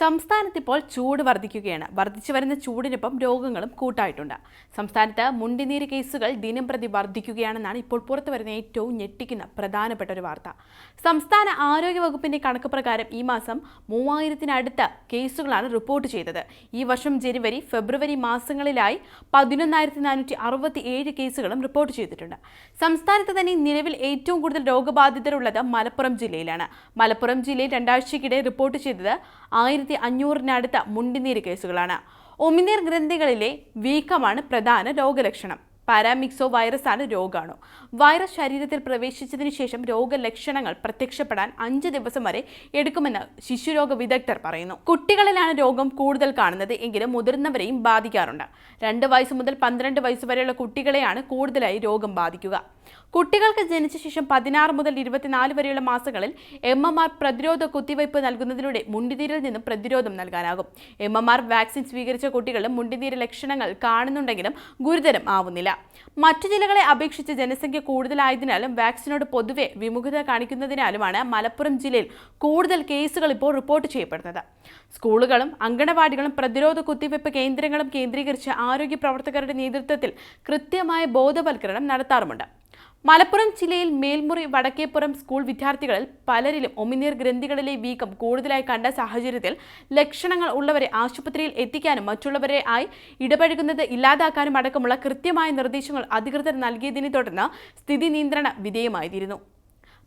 സംസ്ഥാനത്ത് ഇപ്പോൾ ചൂട് വർദ്ധിക്കുകയാണ് വർദ്ധിച്ചു വരുന്ന ചൂടിനൊപ്പം രോഗങ്ങളും കൂട്ടായിട്ടുണ്ട്. സംസ്ഥാനത്ത് മുണ്ടിനീര് കേസുകൾ ദിനം പ്രതി വർദ്ധിക്കുകയാണെന്നാണ് ഇപ്പോൾ പുറത്തു വരുന്ന ഏറ്റവും ഞെട്ടിക്കുന്ന പ്രധാനപ്പെട്ട ഒരു വാർത്ത. സംസ്ഥാന ആരോഗ്യ വകുപ്പിന്റെ കണക്ക് പ്രകാരം ഈ മാസം മൂവായിരത്തിനടുത്ത കേസുകളാണ് റിപ്പോർട്ട് ചെയ്തത്. ഈ വർഷം ജനുവരി ഫെബ്രുവരി മാസങ്ങളിലായി പതിനൊന്നായിരത്തി നാനൂറ്റി അറുപത്തി ഏഴ് കേസുകളും റിപ്പോർട്ട് ചെയ്തിട്ടുണ്ട്. സംസ്ഥാനത്ത് തന്നെ നിലവിൽ ഏറ്റവും കൂടുതൽ രോഗബാധിതരുള്ളത് മലപ്പുറം ജില്ലയിലാണ്. മലപ്പുറം ജില്ലയിൽ രണ്ടാഴ്ചക്കിടെ റിപ്പോർട്ട് ചെയ്തത് ആയിരത്തി അഞ്ഞൂറിനടുത്ത മുണ്ടിനീര് കേസുകളാണ്. ഒമിനീർ ഗ്രന്ഥികളിലെ വീക്കമാണ് പ്രധാന രോഗലക്ഷണം. പാരാമിക്സോ വൈറസാണ് രോഗാണു. വൈറസ് ശരീരത്തിൽ പ്രവേശിച്ചതിന് ശേഷം രോഗലക്ഷണങ്ങൾ പ്രത്യക്ഷപ്പെടാൻ അഞ്ച് ദിവസം വരെ എടുക്കുമെന്ന് ശിശുരോഗ വിദഗ്ധർ പറയുന്നു. കുട്ടികളിലാണ് രോഗം കൂടുതൽ കാണുന്നത് എങ്കിലും മുതിർന്നവരെയും ബാധിക്കാറുണ്ട്. രണ്ട് വയസ്സ് മുതൽ പന്ത്രണ്ട് വയസ്സ് വരെയുള്ള കുട്ടികളെയാണ് കൂടുതലായി രോഗം ബാധിക്കുക. കുട്ടികൾക്ക് ജനിച്ച ശേഷം പതിനാറ് മുതൽ ഇരുപത്തിനാല് വരെയുള്ള മാസങ്ങളിൽ എം എം ആർ പ്രതിരോധ കുത്തിവയ്പ് നൽകുന്നതിലൂടെ മുണ്ടിനീരിൽ നിന്നും പ്രതിരോധം നൽകാനാകും. എം എം ആർ വാക്സിൻ സ്വീകരിച്ച കുട്ടികളും മുണ്ടിനീര് ലക്ഷണങ്ങൾ കാണുന്നുണ്ടെങ്കിലും ഗുരുതരം ആവുന്നില്ല. മറ്റു ജില്ലകളെ അപേക്ഷിച്ച് ജനസംഖ്യ കൂടുതലായതിനാലും വാക്സിനോട് പൊതുവെ വിമുഖത കാണിക്കുന്നതിനാലുമാണ് മലപ്പുറം ജില്ലയിൽ കൂടുതൽ കേസുകൾ ഇപ്പോൾ റിപ്പോർട്ട് ചെയ്യപ്പെടുന്നത്. സ്കൂളുകളും അങ്കണവാടികളും പ്രതിരോധ കുത്തിവയ്പ് കേന്ദ്രങ്ങളും കേന്ദ്രീകരിച്ച് ആരോഗ്യ പ്രവർത്തകരുടെ നേതൃത്വത്തിൽ കൃത്യമായ ബോധവൽക്കരണം നടത്താറുമുണ്ട്. മലപ്പുറം ജില്ലയിൽ മേൽമുറി വടക്കേപ്പുറം സ്കൂൾ വിദ്യാർത്ഥികളിൽ പലരിലും ഒമിനീർ ഗ്രന്ഥികളിലെ വീക്കം കൂടുതലായി കണ്ട സാഹചര്യത്തിൽ ലക്ഷണങ്ങൾ ഉള്ളവരെ ആശുപത്രിയിൽ എത്തിക്കാനും മറ്റുള്ളവരെ ആയി ഇടപഴകുന്നത് ഇല്ലാതാക്കാനും അടക്കമുള്ള കൃത്യമായ നിർദ്ദേശങ്ങൾ അധികൃതർ നൽകിയതിനെ തുടർന്ന് സ്ഥിതി നിയന്ത്രണ വിധേയമായിരുന്നു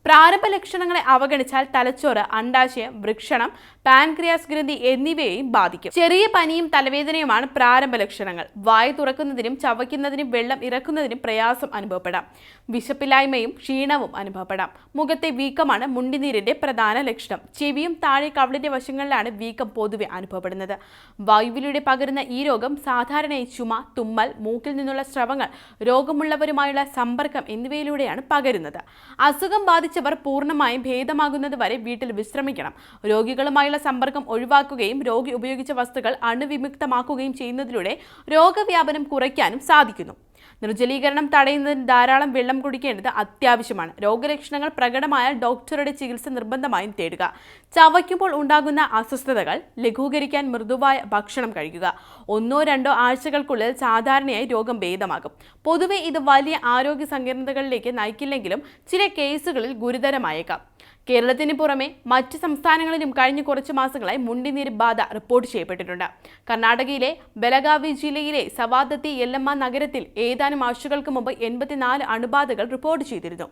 പ്രാരംഭ ലക്ഷണങ്ങളെ അവഗണിച്ചാൽ തലച്ചോറ് അണ്ടാശയം വൃക്ഷണം പാൻക്രിയാസ് ഗ്രന്ഥി എന്നിവയെയും ബാധിക്കും. ചെറിയ പനിയും തലവേദനയുമാണ് പ്രാരംഭ ലക്ഷണങ്ങൾ. വായ തുറക്കുന്നതിനും ചവയ്ക്കുന്നതിനും വെള്ളം ഇറക്കുന്നതിനും പ്രയാസം അനുഭവപ്പെടാം. വിശപ്പില്ലായ്മയും ക്ഷീണവും അനുഭവപ്പെടാം. മുഖത്തെ വീക്കമാണ് മുണ്ടിനീരിന്റെ പ്രധാന ലക്ഷണം. ചെവിയും താഴെ കവളിന്റെ വശങ്ങളിലാണ് വീക്കം പൊതുവെ അനുഭവപ്പെടുന്നത്. വായുവിലൂടെ പകരുന്ന ഈ രോഗം സാധാരണയായി ചുമ തുമ്മൽ മൂക്കിൽ നിന്നുള്ള സ്രവങ്ങൾ രോഗമുള്ളവരുമായുള്ള സമ്പർക്കം എന്നിവയിലൂടെയാണ് പകരുന്നത്. അസുഖം ബാധിച്ചവർ പൂർണമായും ഭേദമാകുന്നത് വരെ വീട്ടിൽ വിശ്രമിക്കണം. രോഗികളുമായുള്ള സമ്പർക്കം ഒഴിവാക്കുകയും രോഗി ഉപയോഗിച്ച വസ്തുക്കൾ അണുവിമുക്തമാക്കുകയും ചെയ്യുന്നതിലൂടെ രോഗവ്യാപനം കുറയ്ക്കാനും സാധിക്കുന്നു. നിർജലീകരണം തടയുന്നതിന് ധാരാളം വെള്ളം കുടിക്കേണ്ടത് അത്യാവശ്യമാണ്. രോഗലക്ഷണങ്ങൾ പ്രകടമായാൽ ഡോക്ടറുടെ ചികിത്സ നിർബന്ധമായും തേടുക. ചവയ്ക്കുമ്പോൾ ഉണ്ടാകുന്ന അസ്വസ്ഥതകൾ ലഘൂകരിക്കാൻ മൃദുവായ ഭക്ഷണം കഴിക്കുക. ഒന്നോ രണ്ടോ ആഴ്ചകൾക്കുള്ളിൽ സാധാരണയായി രോഗം ഭേദമാകും. പൊതുവെ ഇത് വലിയ ആരോഗ്യ സങ്കീർണതകളിലേക്ക് നയിക്കില്ലെങ്കിലും ചില കേസുകളിൽ ഗുരുതരമായേക്കാം. കേരളത്തിന് പുറമെ മറ്റ് സംസ്ഥാനങ്ങളിലും കഴിഞ്ഞ കുറച്ച് മാസങ്ങളായി മുണ്ടിനീര് ബാധ റിപ്പോർട്ട് ചെയ്യപ്പെട്ടിട്ടുണ്ട്. കർണാടകയിലെ ബലഗാവി ജില്ലയിലെ സവാദത്തി എല്ലമ്മ നഗരത്തിൽ ഏതാനും ആഴ്ചകൾക്ക് മുമ്പ് എൺപത്തിനാല് അണുബാധകൾ റിപ്പോർട്ട് ചെയ്തിരുന്നു.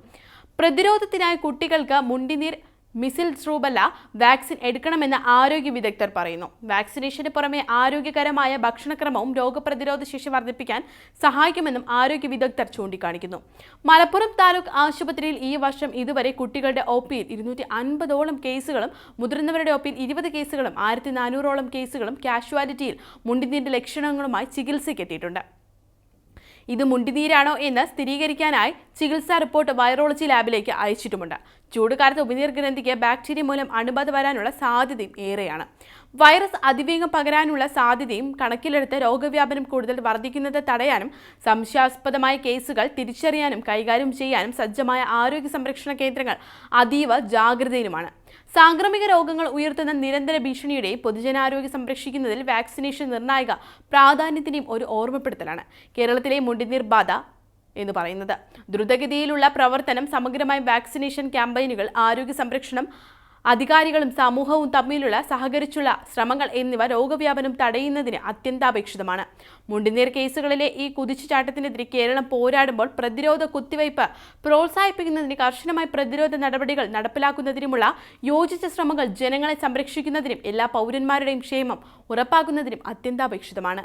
പ്രതിരോധത്തിനായി കുട്ടികൾക്ക് മുണ്ടിനീർ മിസിൽസ് റൂബല്ല വാക്സിൻ എടുക്കണമെന്ന് ആരോഗ്യ വിദഗ്ധർ പറയുന്നു. വാക്സിനേഷന് പുറമെ ആരോഗ്യകരമായ ഭക്ഷണക്രമവും രോഗപ്രതിരോധ ശേഷി വർദ്ധിപ്പിക്കാൻ സഹായിക്കുമെന്നും ആരോഗ്യ വിദഗ്ധർ ചൂണ്ടിക്കാണിക്കുന്നു. മലപ്പുറം താലൂക്ക് ആശുപത്രിയിൽ ഈ വർഷം ഇതുവരെ കുട്ടികളുടെ ഒ പിയിൽ ഇരുന്നൂറ്റി അൻപതോളം കേസുകളും മുതിർന്നവരുടെ ഒ പിയിൽ ഇരുപത് കേസുകളും ആയിരത്തി നാനൂറോളം കേസുകളും കാഷ്വാലിറ്റിയിൽ മുണ്ടിന്റെ ലക്ഷണങ്ങളുമായി ചികിത്സയ്ക്കെത്തിയിട്ടുണ്ട്. ഇത് മുണ്ടിനീരാണോ എന്ന് സ്ഥിരീകരിക്കാനായി ചികിത്സാ റിപ്പോർട്ട് വൈറോളജി ലാബിലേക്ക് അയച്ചിട്ടുമുണ്ട്. ചൂടുകാലത്ത് ഉപനീർ ഗ്രന്ഥിക്ക് ബാക്ടീരിയ മൂലം അണുബാധ വരാനുള്ള സാധ്യതയും ഏറെയാണ്. വൈറസ് അതിവേഗം പകരാനുള്ള സാധ്യതയും കണക്കിലെടുത്ത് രോഗവ്യാപനം കൂടുതൽ വർദ്ധിക്കുന്നത് തടയാനും സംശയാസ്പദമായ കേസുകൾ തിരിച്ചറിയാനും കൈകാര്യം ചെയ്യാനും സജ്ജമായ ആരോഗ്യ സംരക്ഷണ കേന്ദ്രങ്ങൾ അതീവ ജാഗ്രതയിലുമാണ്. സാംക്രമിക രോഗങ്ങൾ ഉയർത്തുന്ന നിരന്തര ഭീഷണിയുടെ പൊതുജനാരോഗ്യം സംരക്ഷിക്കുന്നതിൽ വാക്സിനേഷൻ നിർണായക പ്രാധാന്യത്തിന്റെയും ഒരു ഓർമ്മപ്പെടുത്തലാണ്. കേരളത്തിലെ മുണ്ടിനീർ ബാധ എന്ന് പറയുന്നത്. ദ്രുതഗതിയിലുള്ള പ്രവർത്തനം സമഗ്രമായ വാക്സിനേഷൻ ക്യാമ്പയിനുകൾ ആരോഗ്യ സംരക്ഷണം അധികാരികളും സമൂഹവും തമ്മിലുള്ള സഹകരിച്ചുള്ള ശ്രമങ്ങൾ എന്നിവ രോഗവ്യാപനം തടയുന്നതിന് അത്യന്താപേക്ഷിതമാണ്. മുണ്ടിനീർ കേസുകളിലെ ഈ കുതിച്ചുചാട്ടത്തിനെതിരെ കേരളം പോരാടുമ്പോൾ പ്രതിരോധ കുത്തിവയ്പ് പ്രോത്സാഹിപ്പിക്കുന്നതിന് കർശനമായ പ്രതിരോധ നടപടികൾ നടപ്പിലാക്കുന്നതിനുമുള്ള യോജിച്ച ശ്രമങ്ങൾ ജനങ്ങളെ സംരക്ഷിക്കുന്നതിനും എല്ലാ പൗരന്മാരുടെയും ക്ഷേമം ഉറപ്പാക്കുന്നതിനും അത്യന്താപേക്ഷിതമാണ്.